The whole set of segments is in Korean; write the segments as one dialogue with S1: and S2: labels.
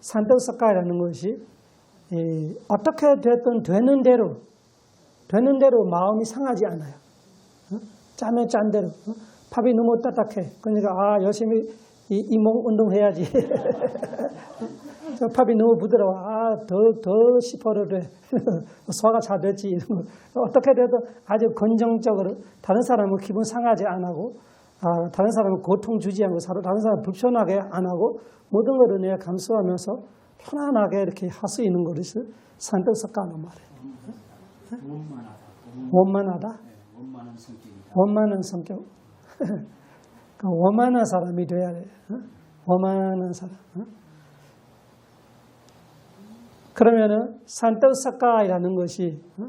S1: 산떡석가라는 것이 이, 어떻게 됐든 되는 대로 되는 대로 마음이 상하지 않아요. 어? 짜면 짠 대로 어? 밥이 너무 딱딱해. 그러니까 아 열심히 이, 이몸 운동해야지. 저 밥이 너무 부드러워. 아 더 더 씹어도 돼. 소화가 잘 됐지. 어떻게 돼도 아주 긍정적으로 다른 사람은 기분 상하지 안 하고 아, 다른 사람은 고통 주지 않고 사람 다른 사람 불편하게 안 하고 모든 것을 내가 감수하면서 편안하게 이렇게 할 수 있는 것이 산뜻석가는 말이에요.
S2: 원만하다.
S1: 원만하다.
S2: 네, 원만한 성격이다.
S1: 원만한 성격. 그 원만한 사람이 돼야 돼. 어? 원만한 사람. 어? 그러면은 산뜻석가이라는 것이 어?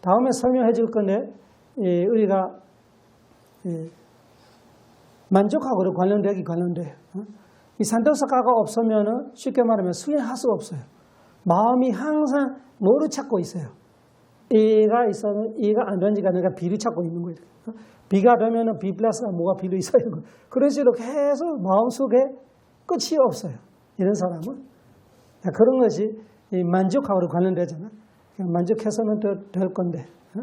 S1: 다음에 설명해 줄 건데 이 우리가 이 만족하고도 관련되기 관련돼요. 어? 이 산뜻석가가 없으면은 쉽게 말하면 수행할 수 없어요. 마음이 항상 뭐를 찾고 있어요. A가 있으면 A가 안 되니까 내가 B를 찾고 있는 거예요. 어? B가 되면은 B 플러스가 뭐가 되는 거예요. 그런 식으로 계속 마음속에 끝이 없어요. 이런 사람은. 자, 그런 것이 이 만족하고 관련되잖아. 만족해서는 더, 될 건데. 어?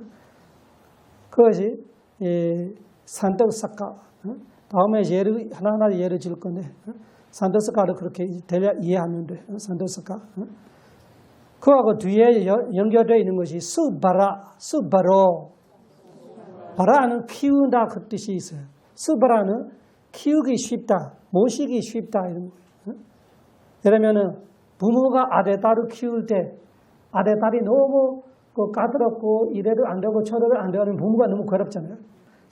S1: 그것이 이 산떡삭가. 어? 다음에 예를 하나하나 예를 줄 건데 어? 산떡삭가를 그렇게 대략 이해하면 돼. 어? 산떡삭가. 어? 그하고 뒤에 연- 연결되어 있는 것이 수바라, 수바로. 바라는 키운다 그 뜻이 있어요. 수바라는 키우기 쉽다, 모시기 쉽다 이런 거예요. 어? 그러면은 부모가 아들 딸을 키울 때 아들 딸이 너무 그 까다롭고 이래도 안 되고 저래도 안 되는 부모가 너무 괴롭잖아요.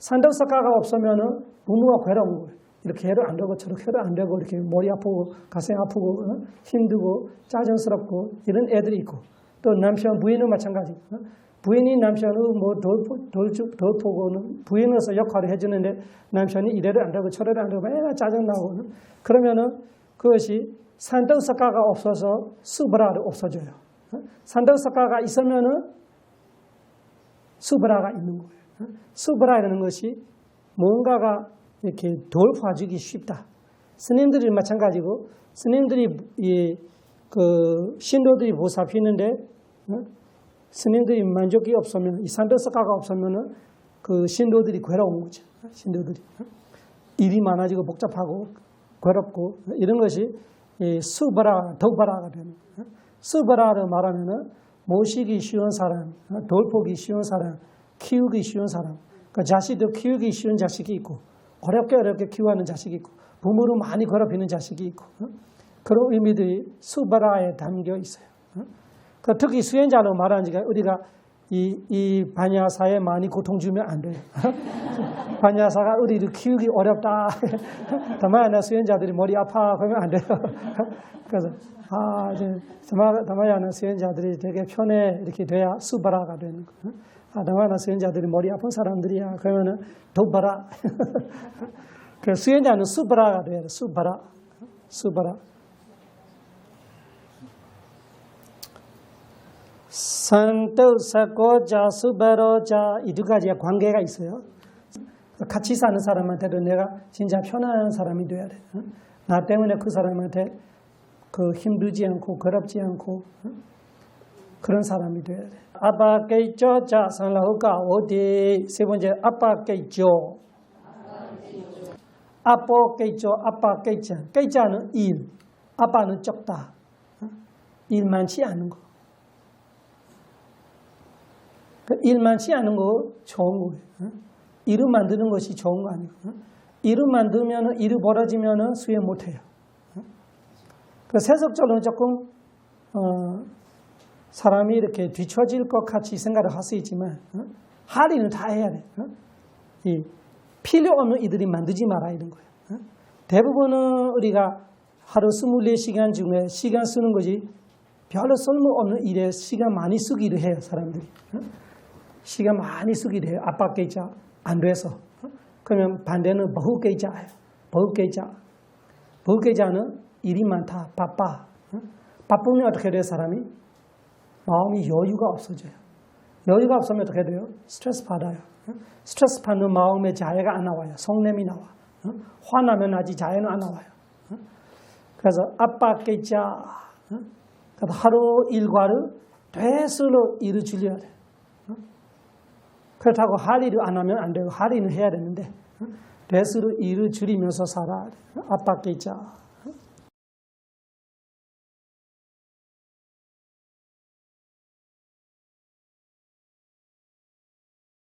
S1: 산덕사가가 없으면은 부모가 괴로운 거예요. 이렇게 해도 안 되고 저렇게 해도 안 되고 이렇게 머리 아프고 가슴 아프고 어? 힘들고 짜증스럽고 이런 애들이 있고 또 남편 부인은 마찬가지. 어? 부인이 남편을 뭐 돌보고는 부인으로서 역할을 해주는데 남편이 이래도 안 되고 저래도 안 되고 맨날 짜증 나고 그러면은 그것이 산덕사가가 없어서 수브라를 없어져요. 어? 산덕사가가 있으면은 수브라가 있는 거예요. 어? 수브라라는 것이 뭔가가 이렇게 돌파주기 쉽다. 스님들이 마찬가지고 스님들이 이 그 신도들이 보살피는데 어? 스님들이 만족이 없으면 이 산더석가가 없으면은 그 신도들이 괴로운 거죠. 어? 신도들이 어? 일이 많아지고 복잡하고 괴롭고 이런 것이 이 수바라 덕바라가 되는 거예요. 수바라를 말하면은 모시기 쉬운 사람, 어? 돌보기 쉬운 사람, 키우기 쉬운 사람. 그 자식도 키우기 쉬운 자식이 있고 어렵게 어렵게 키워하는 자식이 있고 부모를 많이 괴롭히는 자식이 있고 어? 그런 의미들이 수바라에 담겨 있어요. 어? 그 특히 수행자로 말하니까 우리가 이, 이 반야사에 많이 고통 주면 안 돼요. 반야사가 우리를 키우기 어렵다. 다마야나 수행자들이 머리 아파 그러면 안 돼요. 그래서 아 이제 다마 다마야나 수행자들이 되게 편해 이렇게 돼야 수바라가 되는 거예요. 아 다마야나 수행자들이 머리 아픈 사람들이야 그러면은 도바라. 그 수행자는 수바라가 돼야 돼. 수바라, 수바라. 산뜻사고 자 수바로자 이 두 가지의 관계가 있어요. 같이 사는 사람한테도 내가 진짜 편안한 사람이 돼야 돼. 어? 나 때문에 그 사람한테 그 힘들지 않고 괴롭지 않고 어? 그런 사람이 돼야 돼. 아빠 깨죠 자 상라우가 어디 세 번째 아빠 깨죠. 아빠 깨죠 아빠 깨자 깨자는 일 아빠는 적다. 어? 일 많지 않은 거. 그 일 많지 않은 거 좋은 거예요. 어? 일을 만드는 것이 좋은 거 아니고. 어? 일을 만들면 일을 벌어지면 수행 못 해요. 어? 그 세속적으로 조금 어, 사람이 이렇게 뒤처질 것 같이 생각을 할 수 있지만 어? 할 일은 다 해야 돼. 어? 이 필요 없는 이들이 만들지 마라 이런 거예요. 어? 대부분은 우리가 하루 24시간 중에 시간 쓰는 거지 별로 쓸모없는 일에 시간 많이 쓰기를 해요 사람들이. 어? 시간 많이 쓰기도 해요. 아빠 깨자 안 돼서. 어? 그러면 반대는 버후 깨자예요. 버후 깨자. 버후 깨자는 일이 많다. 바빠. 어? 바쁘면 어떻게 돼요 사람이? 마음이 여유가 없어져요. 여유가 없으면 어떻게 돼요? 스트레스 받아요. 어? 스트레스 받는 마음에 자애가 안 나와요. 성냄이 나와. 어? 화나면 아직 자애는 안 나와요. 어? 그래서. 어? 그래서 하루 일과를 되수로 일을 줄여야 돼. 어? 그렇다고 할 일을 안 하면 안 되고 할 일은 해야 되는데 어? 되수로 일을 줄이면서 살아. 압박겠자.